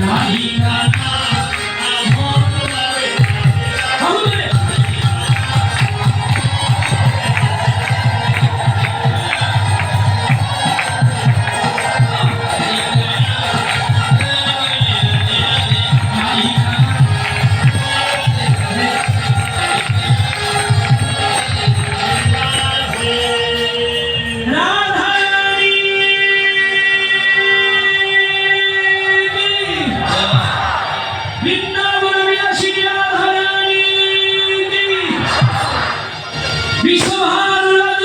Thank you. বিশ্বভারত